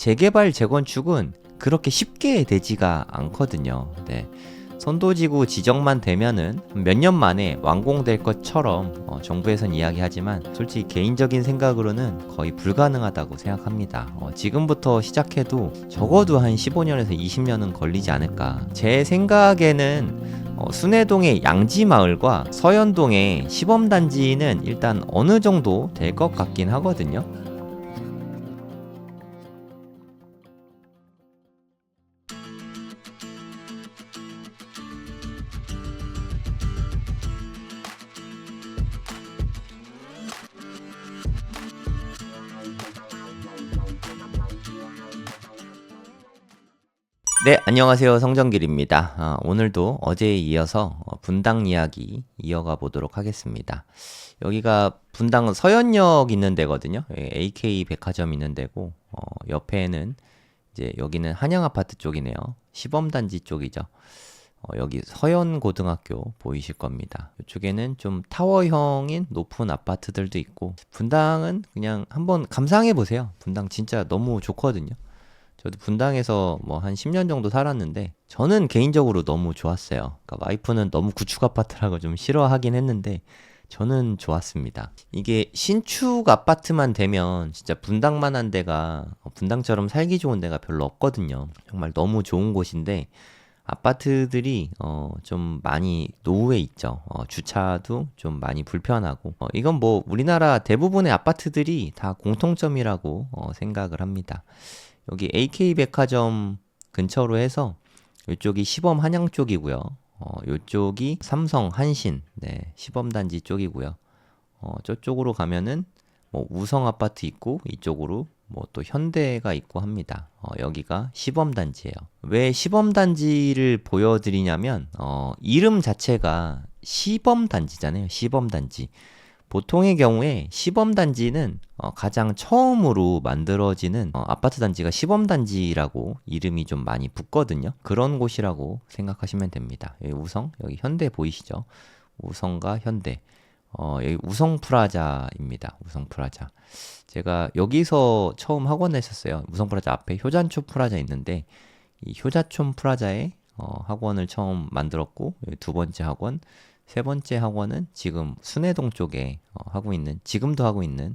재개발 재건축은 그렇게 쉽게 되지가 않거든요. 네. 선도지구 지정만 되면은 몇 년 만에 완공될 것처럼 어, 정부에선 이야기하지만 솔직히 개인적인 생각으로는 거의 불가능하다고 생각합니다. 어, 지금부터 시작해도 적어도 한 15년에서 20년은 걸리지 않을까. 제 생각에는 어, 순회동의 양지마을과 서현동의 시범단지는 일단 어느 정도 될 것 같긴 하거든요. 네, 안녕하세요. 성정길입니다. 아, 오늘도 어제에 이어서 어, 분당 이야기 이어가 보도록 하겠습니다. 여기가 분당 서현역 있는 데거든요. 예, AK 백화점 있는 데고, 어, 옆에는 이제 여기는 한양 아파트 쪽이네요. 시범단지 쪽이죠. 어, 여기 서현고등학교 보이실 겁니다. 이쪽에는 좀 타워형인 높은 아파트들도 있고, 분당은 그냥 한번 감상해 보세요. 분당 진짜 너무 좋거든요. 저도 분당에서 뭐 한 10년 정도 살았는데 저는 개인적으로 너무 좋았어요. 그러니까 와이프는 너무 구축 아파트라고 좀 싫어하긴 했는데 저는 좋았습니다. 이게 신축 아파트만 되면 진짜 분당만 한 데가 분당처럼 살기 좋은 데가 별로 없거든요. 정말 너무 좋은 곳인데 아파트들이 어 좀 많이 노후에 있죠. 어 주차도 좀 많이 불편하고 어 이건 뭐 우리나라 대부분의 아파트들이 다 공통점이라고 어 생각을 합니다. 여기 AK 백화점 근처로 해서 이쪽이 시범 한양 쪽이고요. 어, 이쪽이 삼성 한신 네, 시범 단지 쪽이고요. 어, 저쪽으로 가면은 뭐 우성 아파트 있고 이쪽으로 뭐 또 현대가 있고 합니다. 어, 여기가 시범 단지예요. 왜 시범 단지를 보여드리냐면 어, 이름 자체가 시범 단지잖아요. 시범 단지. 보통의 경우에 시범 단지는 어, 가장 처음으로 만들어지는 어, 아파트 단지가 시범 단지라고 이름이 좀 많이 붙거든요. 그런 곳이라고 생각하시면 됩니다. 여기 우성, 여기 현대 보이시죠? 우성과 현대. 어, 여기 우성 프라자입니다. 우성 프라자. 제가 여기서 처음 학원 했었어요. 우성 프라자 앞에 효잔초 프라자 있는데 이 효자촌 프라자에 어, 학원을 처음 만들었고 두 번째 학원 세 번째 학원은 지금 순회동 쪽에 어, 하고 있는 지금도 하고 있는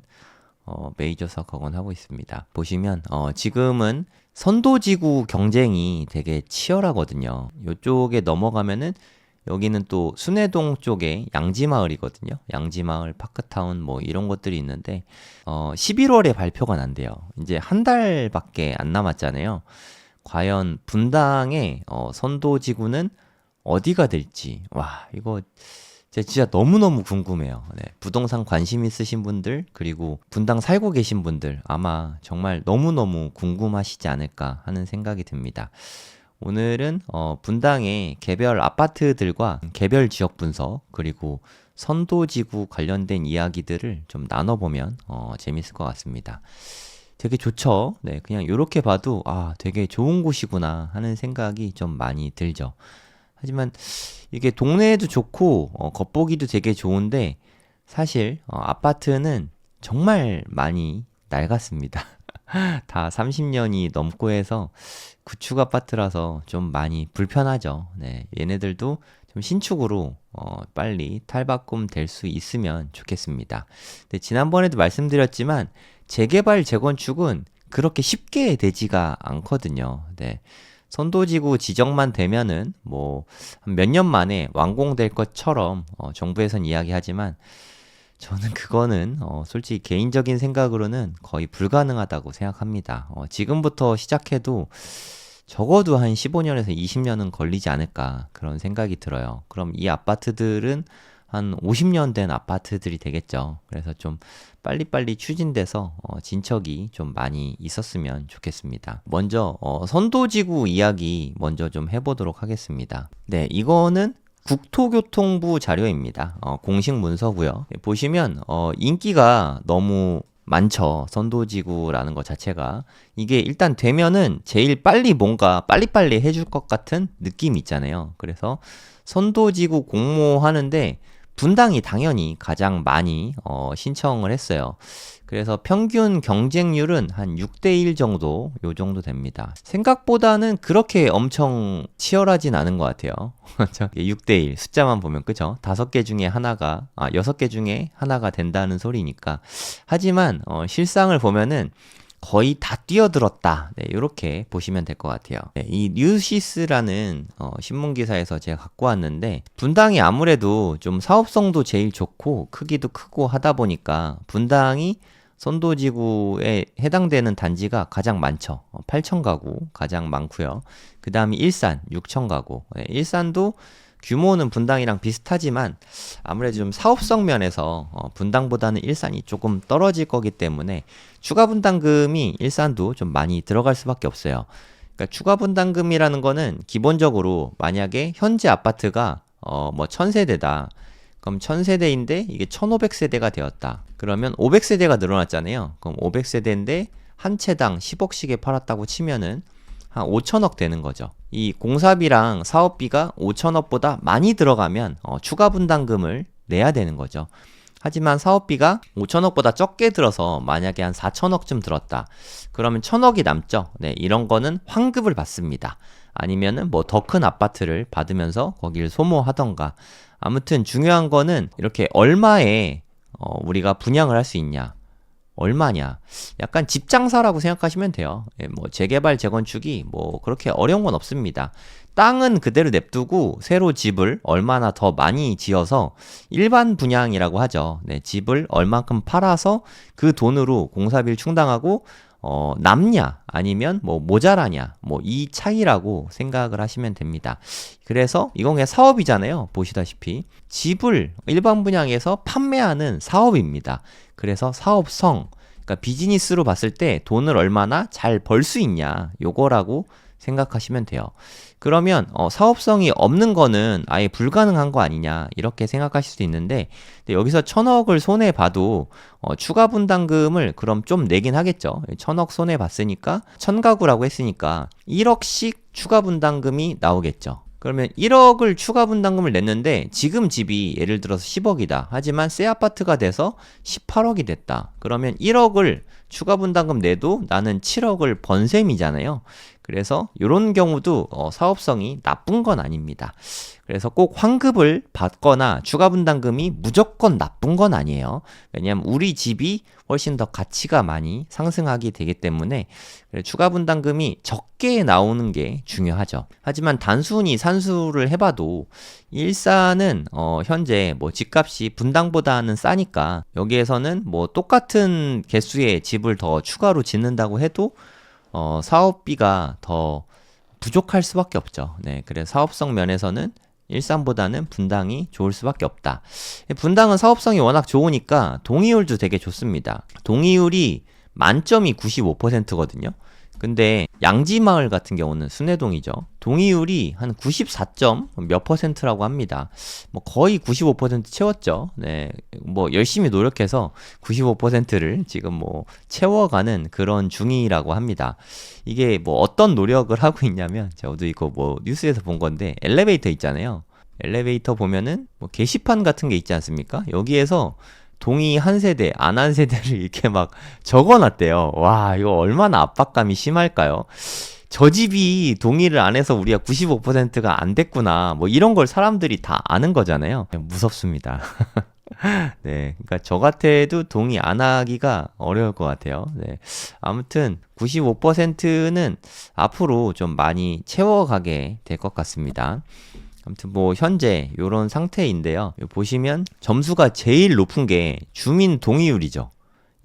어, 메이저 수학학원 하고 있습니다. 보시면 어, 지금은 선도지구 경쟁이 되게 치열하거든요. 이쪽에 넘어가면은 여기는 또 순회동 쪽에 양지마을이거든요. 양지마을, 파크타운 뭐 이런 것들이 있는데 어, 11월에 발표가 난대요. 이제 한 달밖에 안 남았잖아요. 과연 분당의 어, 선도지구는 어디가 될지 와 이거 진짜 너무너무 궁금해요. 네, 부동산 관심 있으신 분들 그리고 분당 살고 계신 분들 아마 정말 너무너무 궁금하시지 않을까 하는 생각이 듭니다. 오늘은 어, 분당의 개별 아파트들과 개별 지역 분석 그리고 선도지구 관련된 이야기들을 좀 나눠보면 어, 재밌을 것 같습니다. 되게 좋죠. 네, 그냥 이렇게 봐도 아 되게 좋은 곳이구나 하는 생각이 좀 많이 들죠. 하지만 이게 동네에도 좋고 어, 겉보기도 되게 좋은데 사실 어, 아파트는 정말 많이 낡았습니다. 다 30년이 넘고 해서 구축 아파트라서 좀 많이 불편하죠. 네, 얘네들도 좀 신축으로 어, 빨리 탈바꿈 될 수 있으면 좋겠습니다. 네, 지난번에도 말씀드렸지만 재개발 재건축은 그렇게 쉽게 되지가 않거든요. 네. 선도지구 지정만 되면은 뭐 몇 년 만에 완공될 것처럼 어, 정부에선 이야기하지만 저는 그거는 어, 솔직히 개인적인 생각으로는 거의 불가능하다고 생각합니다. 어, 지금부터 시작해도 적어도 한 15년에서 20년은 걸리지 않을까 그런 생각이 들어요. 그럼 이 아파트들은 한 50년 된 아파트들이 되겠죠. 그래서 좀 빨리빨리 추진돼서 어, 진척이 좀 많이 있었으면 좋겠습니다. 먼저 어, 선도지구 이야기 먼저 좀 해보도록 하겠습니다. 네, 이거는 국토교통부 자료입니다. 어, 공식 문서고요. 네, 보시면 어, 인기가 너무 많죠. 선도지구라는 것 자체가. 이게 일단 되면은 제일 빨리 뭔가 빨리빨리 해줄 것 같은 느낌이 있잖아요. 그래서 선도지구 공모하는데 분당이 당연히 가장 많이 어, 신청을 했어요. 그래서 평균 경쟁률은 한 6대1 정도, 요 정도 됩니다. 생각보다는 그렇게 엄청 치열하진 않은 것 같아요. 6대1, 숫자만 보면, 그죠? 5개 중에 하나가, 아, 6개 중에 하나가 된다는 소리니까. 하지만, 어, 실상을 보면은 거의 다 뛰어들었다. 네, 이렇게 보시면 될 것 같아요. 네, 이 뉴시스라는 어, 신문 기사에서 제가 갖고 왔는데 분당이 아무래도 좀 사업성도 제일 좋고 크기도 크고 하다 보니까 분당이 선도지구에 해당되는 단지가 가장 많죠. 8천 가구 가장 많고요. 그 다음이 일산 6천 가구. 네, 일산도 규모는 분당이랑 비슷하지만 아무래도 좀 사업성 면에서 어, 분당보다는 일산이 조금 떨어질 거기 때문에 추가 분담금이 일산도 좀 많이 들어갈 수밖에 없어요. 그러니까 추가 분담금이라는 거는 기본적으로 만약에 현재 아파트가 어 뭐 1000세대다. 그럼 1000세대인데 이게 1500세대가 되었다. 그러면 500세대가 늘어났잖아요. 그럼 500세대인데 한 채당 10억씩에 팔았다고 치면은 한 5천억 되는 거죠. 이 공사비랑 사업비가 5천억보다 많이 들어가면 어, 추가 분담금을 내야 되는 거죠. 하지만 사업비가 5천억보다 적게 들어서 만약에 한 4천억쯤 들었다. 그러면 천억이 남죠. 네, 이런 거는 환급을 받습니다. 아니면은 뭐 더 큰 아파트를 받으면서 거기를 소모하던가. 아무튼 중요한 거는 이렇게 얼마에 어, 우리가 분양을 할 수 있냐. 얼마냐? 약간 집 장사라고 생각하시면 돼요. 예, 뭐 재개발 재건축이 뭐 그렇게 어려운 건 없습니다. 땅은 그대로 냅두고 새로 집을 얼마나 더 많이 지어서 일반 분양이라고 하죠. 네, 집을 얼만큼 팔아서 그 돈으로 공사비를 충당하고 어, 남냐 아니면 뭐 모자라냐 뭐 이 차이라고 생각을 하시면 됩니다. 그래서 이건 그냥 사업이잖아요. 보시다시피 집을 일반 분양에서 판매하는 사업입니다. 그래서 사업성 그러니까 비즈니스로 봤을 때 돈을 얼마나 잘 벌 수 있냐 요거라고 생각하시면 돼요. 그러면 어, 사업성이 없는 거는 아예 불가능한 거 아니냐 이렇게 생각하실 수도 있는데 여기서 천억을 손해 봐도 어, 추가 분담금을 그럼 좀 내긴 하겠죠. 천억 손해 봤으니까 천가구라고 했으니까 1억씩 추가 분담금이 나오겠죠. 그러면 1억을 추가 분담금을 냈는데 지금 집이 예를 들어서 10억이다. 하지만 새 아파트가 돼서 18억이 됐다. 그러면 1억을 추가 분담금 내도 나는 7억을 번 셈이잖아요. 그래서 이런 경우도 어, 사업성이 나쁜 건 아닙니다. 그래서 꼭 환급을 받거나 추가 분담금이 무조건 나쁜 건 아니에요. 왜냐하면 우리 집이 훨씬 더 가치가 많이 상승하게 되기 때문에 추가 분담금이 적게 나오는 게 중요하죠. 하지만 단순히 산수를 해봐도 일산은 어, 현재 뭐 집값이 분당보다는 싸니까 여기에서는 뭐 똑같은 개수의 집을 더 추가로 짓는다고 해도 어, 사업비가 더 부족할 수밖에 없죠. 네, 그래서 사업성 면에서는 일산보다는 분당이 좋을 수밖에 없다. 분당은 사업성이 워낙 좋으니까 동의율도 되게 좋습니다. 동의율이 만점이 95%거든요. 근데 양지마을 같은 경우는 순회동이죠. 동의율이 한 94점 몇 퍼센트라고 합니다. 뭐 거의 95% 채웠죠. 네. 뭐 열심히 노력해서 95%를 지금 뭐 채워가는 그런 중이라고 합니다. 이게 뭐 어떤 노력을 하고 있냐면 저도 이거 뭐 뉴스에서 본 건데 엘리베이터 있잖아요. 엘리베이터 보면은 뭐 게시판 같은 게 있지 않습니까? 여기에서 동의 한 세대, 안 한 세대를 이렇게 막 적어놨대요. 와, 이거 얼마나 압박감이 심할까요? 저 집이 동의를 안 해서 우리가 95%가 안 됐구나. 뭐 이런 걸 사람들이 다 아는 거잖아요. 무섭습니다. 네. 그러니까 저 같아도 동의 안 하기가 어려울 것 같아요. 네. 아무튼 95%는 앞으로 좀 많이 채워가게 될 것 같습니다. 아무튼 뭐 현재 이런 상태인데요. 보시면 점수가 제일 높은 게 주민 동의율이죠.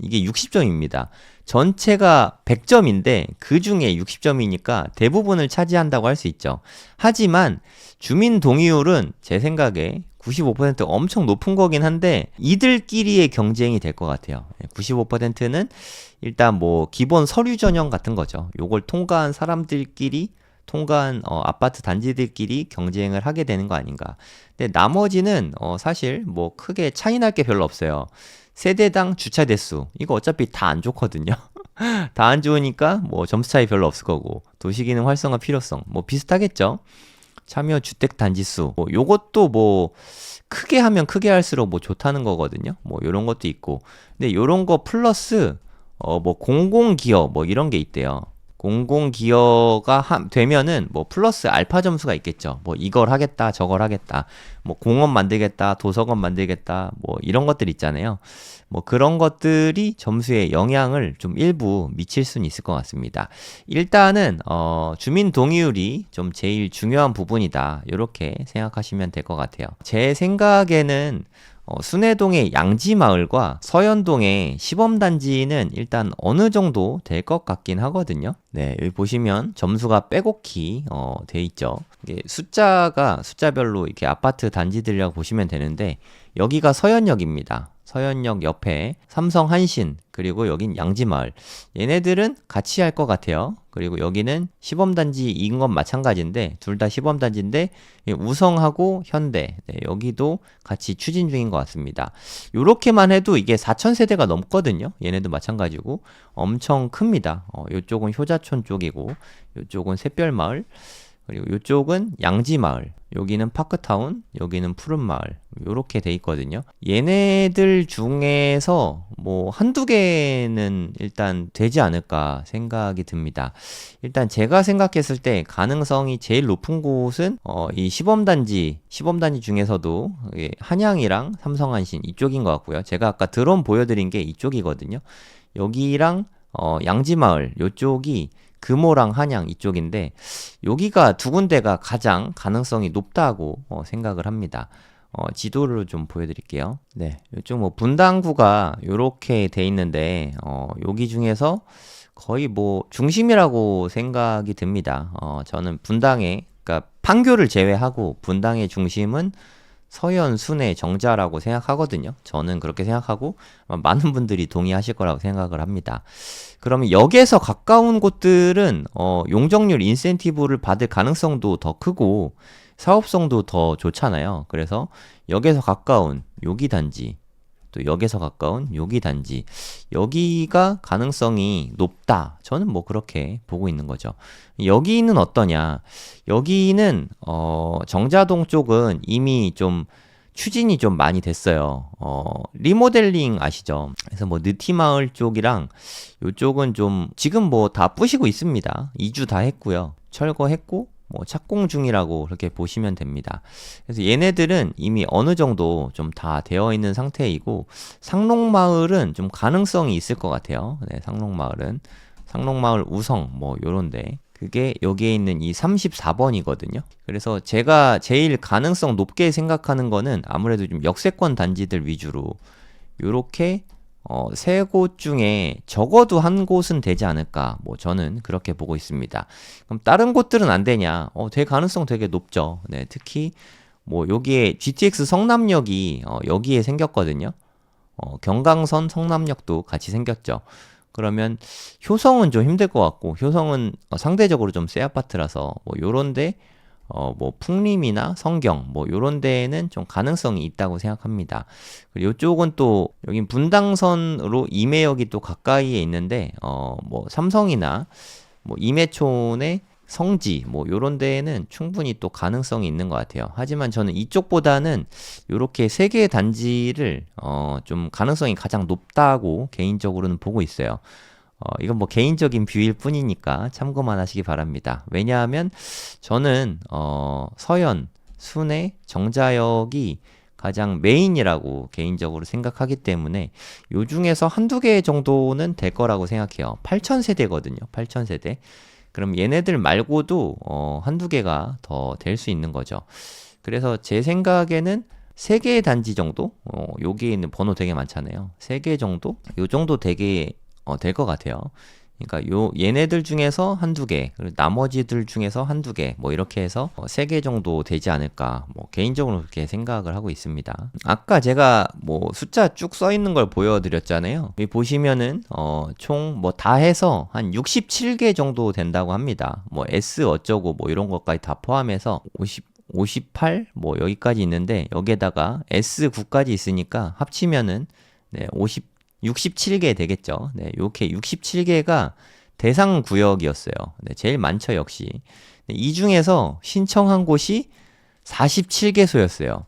이게 60점입니다. 전체가 100점인데 그 중에 60점이니까 대부분을 차지한다고 할 수 있죠. 하지만 주민 동의율은 제 생각에 95% 엄청 높은 거긴 한데 이들끼리의 경쟁이 될 것 같아요. 95%는 일단 뭐 기본 서류 전형 같은 거죠. 요걸 통과한 사람들끼리 통과한 어, 아파트 단지들끼리 경쟁을 하게 되는 거 아닌가. 근데 나머지는 어, 사실 뭐 크게 차이 날 게 별로 없어요. 세대당 주차 대수 이거 어차피 다 안 좋거든요. 다 안 좋으니까 뭐 점수 차이 별로 없을 거고 도시기능 활성화 필요성 뭐 비슷하겠죠. 참여 주택 단지 수. 뭐 요것도 뭐 크게 하면 크게 할수록 뭐 좋다는 거거든요. 뭐 요런 것도 있고. 근데 요런 거 플러스 어 뭐 공공 기업 뭐 이런 게 있대요. 공공 기여가 하, 되면은 뭐 플러스 알파 점수가 있겠죠. 뭐 이걸 하겠다, 저걸 하겠다. 뭐 공원 만들겠다, 도서관 만들겠다. 뭐 이런 것들 있잖아요. 뭐 그런 것들이 점수에 영향을 좀 일부 미칠 수는 있을 것 같습니다. 일단은 어 주민 동의율이 좀 제일 중요한 부분이다. 이렇게 생각하시면 될 것 같아요. 제 생각에는 어, 순회동의 양지마을과 서현동의 시범단지는 일단 어느 정도 될 것 같긴 하거든요. 네, 여기 보시면 점수가 빼곡히 어, 돼 있죠. 이게 숫자가 숫자별로 이렇게 아파트 단지들이라고 보시면 되는데 여기가 서현역입니다. 서현역 옆에 삼성 한신 그리고 여긴 양지마을 얘네들은 같이 할 것 같아요. 그리고 여기는 시범단지인 건 마찬가지인데 둘 다 시범단지인데 우성하고 현대 네, 여기도 같이 추진 중인 것 같습니다. 이렇게만 해도 이게 4천 세대가 넘거든요. 얘네도 마찬가지고 엄청 큽니다. 어, 이쪽은 효자 촌 쪽이고 이쪽은 샛별마을 그리고 이쪽은 양지마을, 여기는 파크타운, 여기는 푸른마을 이렇게 돼 있거든요. 얘네들 중에서 뭐 한두 개는 일단 되지 않을까 생각이 듭니다. 일단 제가 생각했을 때 가능성이 제일 높은 곳은 어, 이 시범단지, 시범단지 중에서도 한양이랑 삼성한신 이쪽인 것 같고요. 제가 아까 드론 보여드린 게 이쪽이거든요. 여기랑 어, 양지마을 이쪽이 금호랑 한양 이쪽인데 여기가 두 군데가 가장 가능성이 높다고 어, 생각을 합니다. 어, 지도를 좀 보여드릴게요. 네, 이쪽 뭐 분당구가 이렇게 돼 있는데 어, 여기 중에서 거의 뭐 중심이라고 생각이 듭니다. 어, 저는 분당에 그러니까 판교를 제외하고 분당의 중심은 서현, 순회, 정자라고 생각하거든요. 저는 그렇게 생각하고 많은 분들이 동의하실 거라고 생각을 합니다. 그러면 역에서 가까운 곳들은 어, 용적률 인센티브를 받을 가능성도 더 크고 사업성도 더 좋잖아요. 그래서 역에서 가까운 요기 단지 또 역에서 가까운 요기 단지 여기가 가능성이 높다. 저는 뭐 그렇게 보고 있는 거죠. 여기는 어떠냐? 여기는 어 정자동 쪽은 이미 좀 추진이 좀 많이 됐어요. 어, 리모델링 아시죠? 그래서 뭐 느티마을 쪽이랑 요쪽은 좀 지금 뭐 다 부시고 있습니다. 2주 다 했고요. 철거했고 뭐 착공 중이라고 그렇게 보시면 됩니다. 그래서 얘네들은 이미 어느 정도 좀 다 되어 있는 상태이고 상록마을은 좀 가능성이 있을 것 같아요. 네, 상록마을은 상록마을 우성 뭐 요런데 그게 여기에 있는 이 34번이거든요. 그래서 제가 제일 가능성 높게 생각하는 거는 아무래도 좀 역세권 단지들 위주로 요렇게 어, 세 곳 중에 적어도 한 곳은 되지 않을까. 뭐 저는 그렇게 보고 있습니다. 그럼 다른 곳들은 안 되냐? 어, 될 가능성 되게 높죠. 네, 특히 뭐 여기에 GTX 성남역이 어, 여기에 생겼거든요. 어, 경강선 성남역도 같이 생겼죠. 그러면 효성은 좀 힘들 것 같고 효성은 어, 상대적으로 좀 새 아파트라서 뭐 요런데 어, 뭐, 풍림이나 성경, 뭐, 요런 데에는 좀 가능성이 있다고 생각합니다. 그리고 요쪽은 또, 여긴 분당선으로 임해역이 또 가까이에 있는데, 어, 뭐, 삼성이나, 뭐, 임해촌의 성지, 뭐, 요런 데에는 충분히 또 가능성이 있는 것 같아요. 하지만 저는 이쪽보다는 요렇게 세 개의 단지를, 어, 좀 가능성이 가장 높다고 개인적으로는 보고 있어요. 어, 이건 뭐 개인적인 뷰일 뿐이니까 참고만 하시기 바랍니다. 왜냐하면 저는 어, 서현, 순회, 정자역이 가장 메인이라고 개인적으로 생각하기 때문에 요 중에서 한두 개 정도는 될 거라고 생각해요. 8,000세대거든요. 8,000세대. 그럼 얘네들 말고도 어, 한두 개가 더 될 수 있는 거죠. 그래서 제 생각에는 세 개의 단지 정도? 어, 여기에 있는 번호 되게 많잖아요. 세 개 정도? 요 정도 되게 어, 될 것 같아요. 그러니까 요 얘네들 중에서 한두 개, 그리고 나머지들 중에서 한두 개, 뭐 이렇게 해서 어, 세개 정도 되지 않을까, 뭐 개인적으로 그렇게 생각을 하고 있습니다. 아까 제가 뭐 숫자 쭉 써 있는 걸 보여드렸잖아요. 여기 보시면은 어, 총 뭐 다 해서 한 67개 정도 된다고 합니다. 뭐 S 어쩌고 뭐 이런 것까지 다 포함해서 50 58? 뭐 여기까지 있는데 여기에다가 S9까지 있으니까 합치면은 네, 50 67개 되겠죠. 네, 이렇게 67개가 대상 구역이었어요. 네, 제일 많죠, 역시. 네, 이 중에서 신청한 곳이 47개소였어요.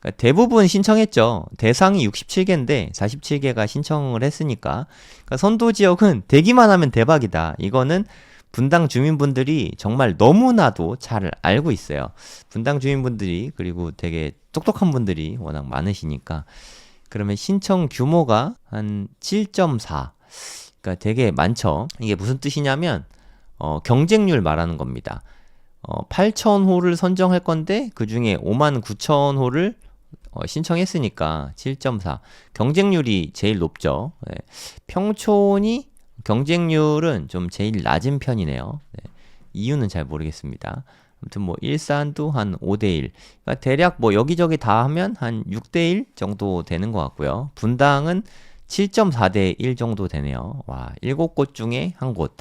그러니까 대부분 신청했죠. 대상이 67개인데 47개가 신청을 했으니까. 그러니까 선도 지역은 되기만 하면 대박이다. 이거는 분당 주민분들이 정말 너무나도 잘 알고 있어요. 분당 주민분들이 그리고 되게 똑똑한 분들이 워낙 많으시니까 그러면 신청 규모가 한 7.4. 그러니까 되게 많죠. 이게 무슨 뜻이냐면 어, 경쟁률 말하는 겁니다. 어, 8,000호를 선정할 건데 그 중에 5만 9,000호를 어, 신청했으니까 7.4. 경쟁률이 제일 높죠. 네. 평촌이 경쟁률은 좀 제일 낮은 편이네요. 네. 이유는 잘 모르겠습니다. 아무튼 뭐 일산도 한 5대1. 그러니까 대략 뭐 여기저기 다 하면 한 6대1 정도 되는 것 같고요. 분당은 7.4대 1 정도 되네요. 와, 7곳 중에 한 곳.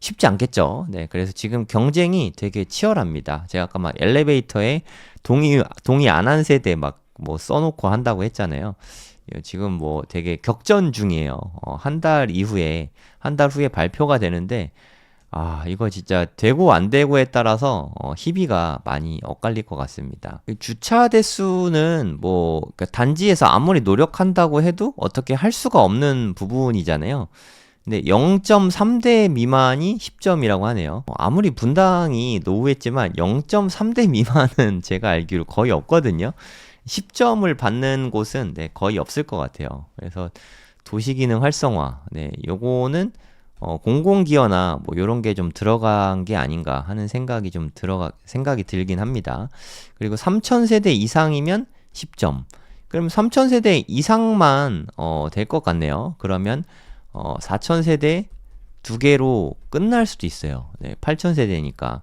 쉽지 않겠죠. 네, 그래서 지금 경쟁이 되게 치열합니다. 제가 아까 막 엘리베이터에 동의 동의 안 한 세대 막 뭐 써놓고 한다고 했잖아요. 지금 뭐 되게 격전 중이에요. 어, 한 달 이후에 한 달 후에 발표가 되는데 아 이거 진짜 되고 안 되고에 따라서 어, 희비가 많이 엇갈릴 것 같습니다. 주차 대수는 뭐 그러니까 단지에서 아무리 노력한다고 해도 어떻게 할 수가 없는 부분이잖아요. 근데 0.3대 미만이 10점이라고 하네요. 어, 아무리 분당이 노후했지만 0.3대 미만은 제가 알기로 거의 없거든요. 10점을 받는 곳은 네, 거의 없을 것 같아요. 그래서 도시기능 활성화, 네, 요거는 어, 공공기여나 뭐 요런 게 좀 들어간 게 아닌가 하는 생각이 좀 들어가, 생각이 들긴 합니다. 그리고 3000세대 이상이면 10점. 그럼 3000세대 이상만 어, 될 것 같네요. 그러면 어, 4000세대 두 개로 끝날 수도 있어요. 네, 8000세대니까.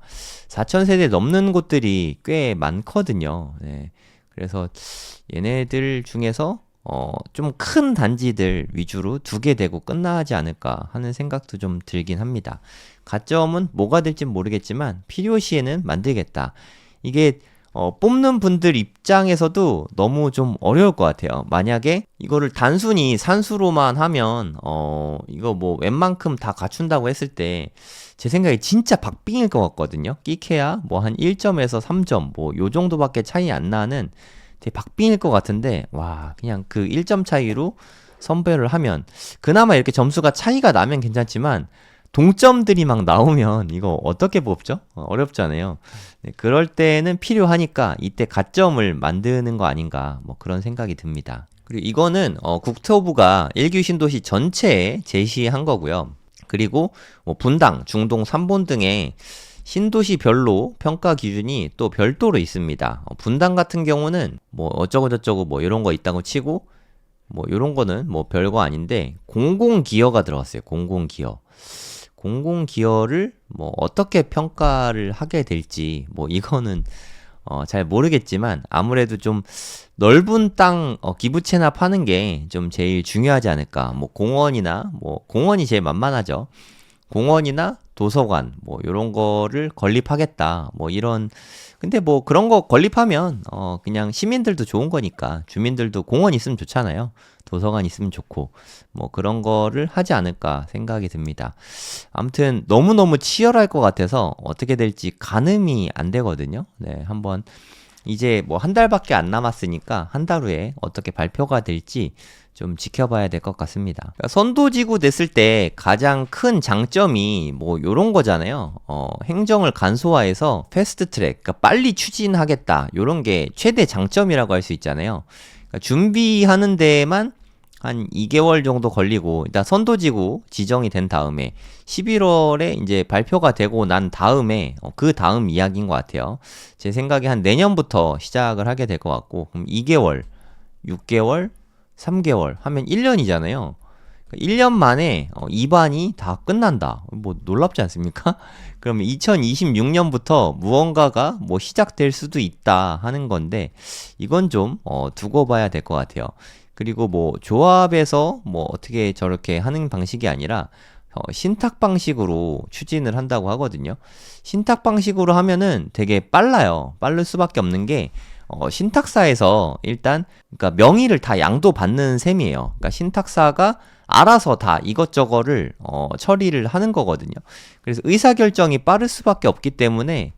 4000세대 넘는 곳들이 꽤 많거든요. 네. 그래서 얘네들 중에서 어, 좀 큰 단지들 위주로 두개 되고 끝나지 않을까 하는 생각도 좀 들긴 합니다. 가점은 뭐가 될지 모르겠지만 필요시에는 만들겠다. 이게 어, 뽑는 분들 입장에서도 너무 좀 어려울 것 같아요. 만약에 이거를 단순히 산수로만 하면, 어, 이거 뭐 웬만큼 다 갖춘다고 했을 때, 제 생각에 진짜 박빙일 것 같거든요. 끼케야 뭐 한 1점에서 3점, 뭐 요 정도밖에 차이 안 나는 되게 박빙일 것 같은데, 와, 그냥 그 1점 차이로 선배를 하면, 그나마 이렇게 점수가 차이가 나면 괜찮지만, 동점들이 막 나오면 이거 어떻게 뽑죠? 어, 어렵잖아요. 네, 그럴 때는 필요하니까 이때 가점을 만드는 거 아닌가 뭐 그런 생각이 듭니다. 그리고 이거는 어, 국토부가 일규 신도시 전체에 제시한 거고요. 그리고 뭐 분당, 중동, 삼본 등의 신도시별로 평가 기준이 또 별도로 있습니다. 어, 분당 같은 경우는 뭐 어쩌고 저쩌고 뭐 이런 거 있다고 치고 뭐 이런 거는 뭐 별거 아닌데 공공기여가 들어갔어요. 공공기여. 공공기여를 뭐 어떻게 평가를 하게 될지 뭐 이거는 어, 잘 모르겠지만 아무래도 좀 넓은 땅 어, 기부 체납하는 게 좀 제일 중요하지 않을까. 뭐 공원이나 뭐 공원이 제일 만만하죠. 공원이나 도서관 뭐 이런 거를 건립하겠다. 뭐 이런 근데 뭐 그런 거 건립하면 어 그냥 시민들도 좋은 거니까 주민들도 공원 있으면 좋잖아요. 도서관 있으면 좋고 뭐 그런 거를 하지 않을까 생각이 듭니다. 아무튼 너무너무 치열할 것 같아서 어떻게 될지 가늠이 안 되거든요. 네, 한번 이제 뭐 한 달밖에 안 남았으니까 한 달 후에 어떻게 발표가 될지 좀 지켜봐야 될 것 같습니다. 그러니까 선도지구 됐을 때 가장 큰 장점이 뭐 요런 거잖아요. 어, 행정을 간소화해서 패스트 트랙, 그러니까 빨리 추진하겠다. 요런 게 최대 장점이라고 할 수 있잖아요. 그러니까 준비하는 데에만 한 2개월 정도 걸리고 일단 선도지구 지정이 된 다음에 11월에 이제 발표가 되고 난 다음에 어, 그 다음 이야기인 것 같아요. 제 생각에 한 내년부터 시작을 하게 될 것 같고 그럼 2개월, 6개월, 3개월 하면 1년이잖아요. 1년 만에 어, 2반이 다 끝난다. 뭐 놀랍지 않습니까? 그러면 2026년부터 무언가가 뭐 시작될 수도 있다 하는 건데 이건 좀 어, 두고 봐야 될 것 같아요. 그리고 뭐 조합에서 뭐 어떻게 저렇게 하는 방식이 아니라 어, 신탁 방식으로 추진을 한다고 하거든요. 신탁 방식으로 하면은 되게 빨라요. 빠를 수밖에 없는 게 어, 신탁사에서 일단 그러니까 명의를 다 양도 받는 셈이에요. 그러니까 신탁사가 알아서 다 이것저것을 어, 처리를 하는 거거든요. 그래서 의사 결정이 빠를 수밖에 없기 때문에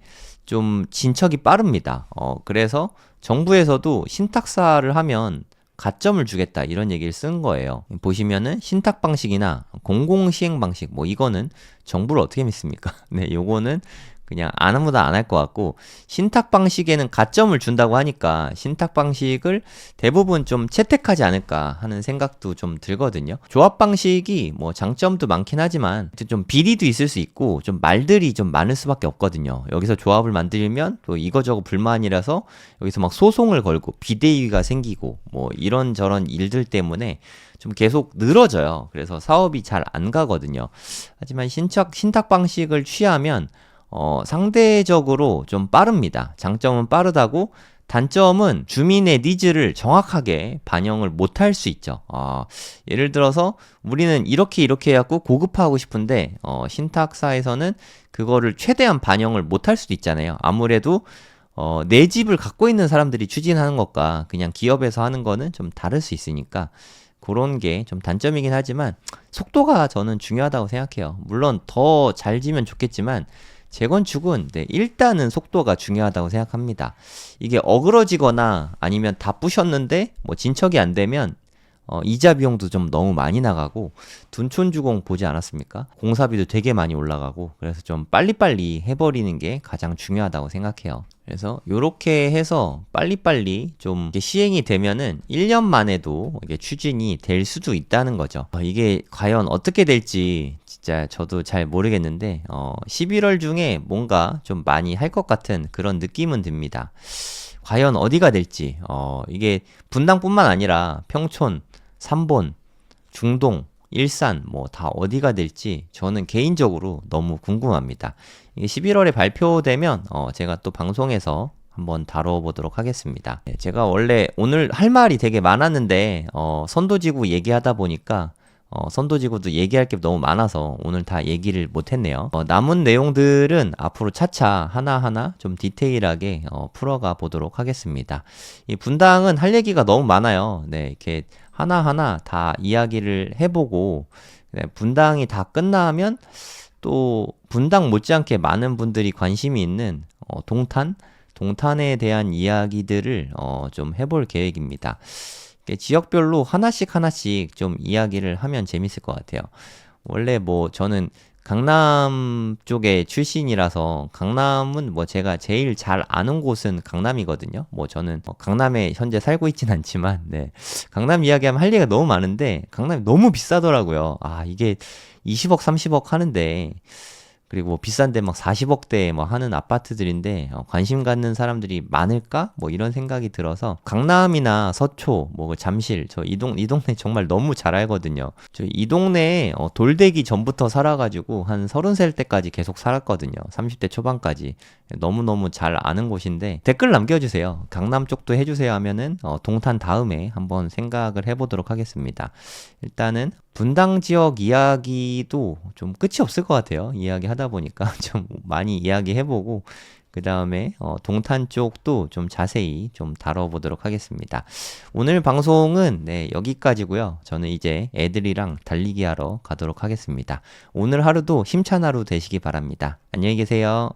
좀 진척이 빠릅니다. 어, 그래서 정부에서도 신탁사를 하면 가점을 주겠다 이런 얘기를 쓴 거예요. 보시면은 신탁 방식이나 공공 시행 방식 뭐 이거는 정부를 어떻게 믿습니까? 네, 요거는 그냥 아무도 안 할 것 같고 신탁 방식에는 가점을 준다고 하니까 신탁 방식을 대부분 좀 채택하지 않을까 하는 생각도 좀 들거든요. 조합 방식이 뭐 장점도 많긴 하지만 좀 비리도 있을 수 있고 좀 말들이 좀 많을 수밖에 없거든요. 여기서 조합을 만들면 또 이거저거 불만이라서 여기서 막 소송을 걸고 비대위가 생기고 뭐 이런저런 일들 때문에 좀 계속 늘어져요. 그래서 사업이 잘 안 가거든요. 하지만 신탁 신탁 방식을 취하면 어, 상대적으로 좀 빠릅니다. 장점은 빠르다고 단점은 주민의 니즈를 정확하게 반영을 못할 수 있죠. 어, 예를 들어서 우리는 이렇게 이렇게 해갖고 고급화하고 싶은데 어, 신탁사에서는 그거를 최대한 반영을 못할 수도 있잖아요. 아무래도 어, 내 집을 갖고 있는 사람들이 추진하는 것과 그냥 기업에서 하는 거는 좀 다를 수 있으니까 그런 게 좀 단점이긴 하지만 속도가 저는 중요하다고 생각해요. 물론 더 잘 지면 좋겠지만 재건축은 네, 일단은 속도가 중요하다고 생각합니다. 이게 어그러지거나 아니면 다 부셨는데 뭐 진척이 안 되면 어, 이자 비용도 좀 너무 많이 나가고 둔촌주공 보지 않았습니까? 공사비도 되게 많이 올라가고 그래서 좀 빨리빨리 해버리는 게 가장 중요하다고 생각해요. 그래서 요렇게 해서 빨리빨리 좀 시행이 되면은 1년 만에도 이게 추진이 될 수도 있다는 거죠. 어, 이게 과연 어떻게 될지 진짜 저도 잘 모르겠는데 어, 11월 중에 뭔가 좀 많이 할 것 같은 그런 느낌은 듭니다. 과연 어디가 될지 어, 이게 분당뿐만 아니라 평촌, 삼본, 중동, 일산 뭐 다 어디가 될지 저는 개인적으로 너무 궁금합니다. 이게 11월에 발표되면 어, 제가 또 방송에서 한번 다뤄보도록 하겠습니다. 네, 제가 원래 오늘 할 말이 되게 많았는데 어, 선도지구 얘기하다 보니까 어, 선도지구도 얘기할 게 너무 많아서 오늘 다 얘기를 못했네요. 어, 남은 내용들은 앞으로 차차 하나하나 좀 디테일하게 어, 풀어가 보도록 하겠습니다. 이 분당은 할 얘기가 너무 많아요. 네, 이렇게 하나하나 다 이야기를 해보고 네, 분당이 다 끝나면 또 분당 못지않게 많은 분들이 관심이 있는 어, 동탄, 동탄에 대한 이야기들을 어, 좀 해볼 계획입니다. 지역별로 하나씩 하나씩 좀 이야기를 하면 재밌을 것 같아요. 원래 뭐 저는 강남 쪽에 출신이라서 강남은 뭐 제가 제일 잘 아는 곳은 강남이거든요. 뭐 저는 뭐 강남에 현재 살고 있진 않지만, 네. 강남 이야기하면 할 얘기가 너무 많은데, 강남이 너무 비싸더라고요. 아, 이게 20억, 30억 하는데, 그리고 뭐 비싼데 막 40억대 뭐 하는 아파트들인데 어, 관심 갖는 사람들이 많을까? 뭐 이런 생각이 들어서 강남이나 서초, 뭐그 잠실 저 이 동 이 동네 정말 너무 잘 알거든요. 저 이 동네에 어, 돌되기 전부터 살아가지고 한 서른 살 때까지 계속 살았거든요. 30대 초반까지 너무 너무 잘 아는 곳인데 댓글 남겨주세요. 강남 쪽도 해주세요 하면은 어, 동탄 다음에 한번 생각을 해보도록 하겠습니다. 일단은 분당 지역 이야기도 좀 끝이 없을 것 같아요. 이야기 하다 보니까 좀 많이 이야기 해보고 그 다음에 어, 동탄 쪽도 좀 자세히 좀 다뤄보도록 하겠습니다. 오늘 방송은 네, 여기까지고요. 저는 이제 애들이랑 달리기 하러 가도록 하겠습니다. 오늘 하루도 힘찬 하루 되시기 바랍니다. 안녕히 계세요.